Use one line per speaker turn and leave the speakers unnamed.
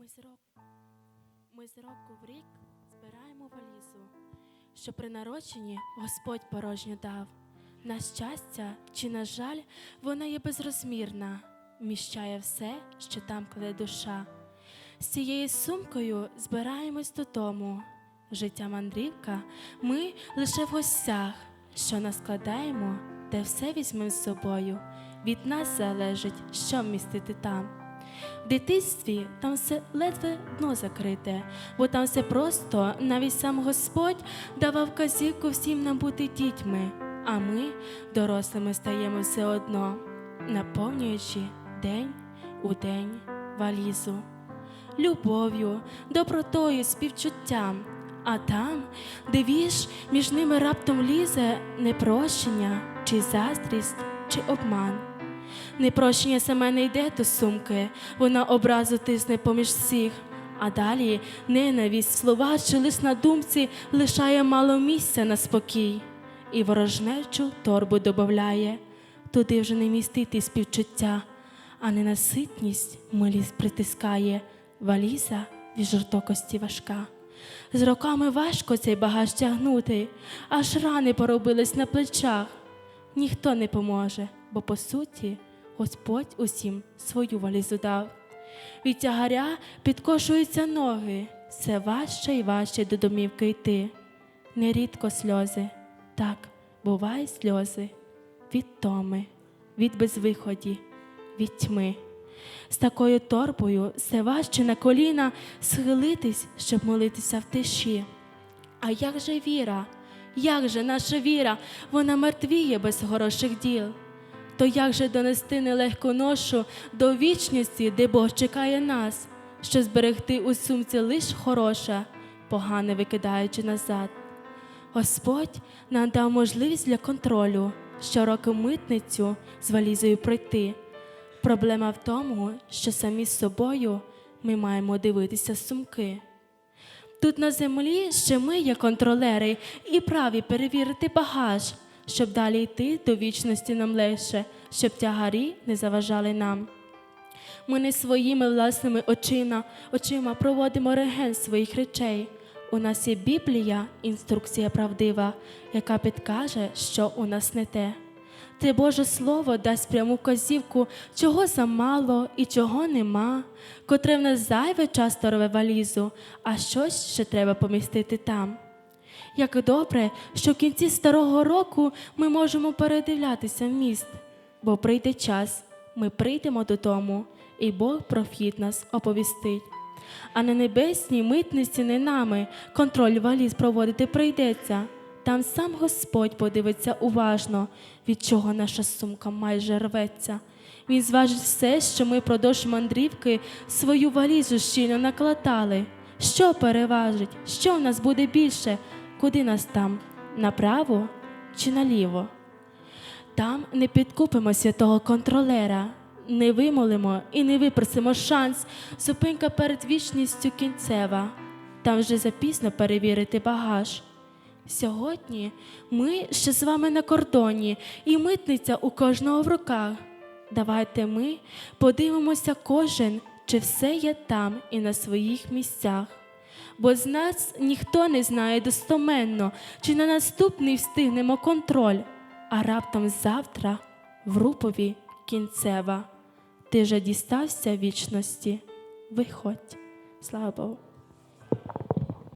Ми з року, ми з року в рік збираємо валізу, що при народженні Господь порожню дав. На щастя чи на жаль, вона є безрозмірна, вміщає все, що там кладе душа. З цією сумкою збираємось додому. Життя мандрівка, ми лише в гостях, що наскладаємо, те все візьмемо з собою. Від нас залежить, що вмістити там. В дитинстві там все ледве дно закрите, бо там все просто, навіть сам Господь давав казівку всім нам бути дітьми, а ми, дорослими, стаємо все одно, наповнюючи день у день валізу, любов'ю, добротою, співчуттям. А там, де віж, між ними раптом лізе непрощення, чи заздрість, чи обман. Непрощення саме не йде до сумки, вона образу тисне поміж всіх. А далі ненависть, слова, що лиш на думці лишає мало місця на спокій, і ворожнечу торбу добавляє, туди вже не містити співчуття, а ненаситність милість притискає, валіза від жорстокості важка. З роками важко цей багаж тягнути, аж рани поробились на плечах. Ніхто не поможе, бо по суті Господь усім свою валізу дав. Від тягаря підкошуються ноги, все важче і важче до домівки йти. Нерідко сльози, так, бувають сльози від томи, від безвиході, від тьми. З такою торбою все важче на коліна схилитись, щоб молитися в тиші. А як же віра? Як же наша віра? Вона мертвіє без хороших діл. То як же донести нелегку ношу до вічності, де Бог чекає нас, що зберегти у сумці лиш хороше, погане викидаючи назад. Господь нам дав можливість для контролю, щороку митницю з валізою пройти. Проблема в тому, що самі з собою ми маємо дивитися сумки. Тут на землі ще ми є контролери і праві перевірити багаж, щоб далі йти до вічності нам легше, щоб тягарі не заважали нам. Ми не своїми власними очима, очима проводимо реген своїх речей. У нас є Біблія, інструкція правдива, яка підкаже, що у нас не те. Те Боже Слово дасть пряму вказівку, чого замало і чого нема, котре в нас зайве часто рве валізу, а щось ще треба помістити там. Як добре, що в кінці старого року ми можемо передивлятися в міст, бо прийде час, ми прийдемо додому, і Бог про вхід нас оповістить. А на небесній митниці не нами контроль валіз проводити прийдеться. Там сам Господь подивиться уважно, від чого наша сумка майже рветься. Він зважить все, що ми продовж мандрівки свою валізу щільно накладали. Що переважить, що в нас буде більше, куди нас там, направо чи наліво? Там не підкупимо святого контролера, не вимолимо і не випросимо шанс, зупинка перед вічністю кінцева. Там вже запізно перевірити багаж. Сьогодні ми ще з вами на кордоні, і митниця у кожного в руках. Давайте ми подивимося кожен, чи все є там і на своїх місцях. Бо з нас ніхто не знає достоменно, чи на наступний встигнемо контроль, а раптом завтра в рупові кінцева. Ти же дістався вічності. Виходь. Слава Богу.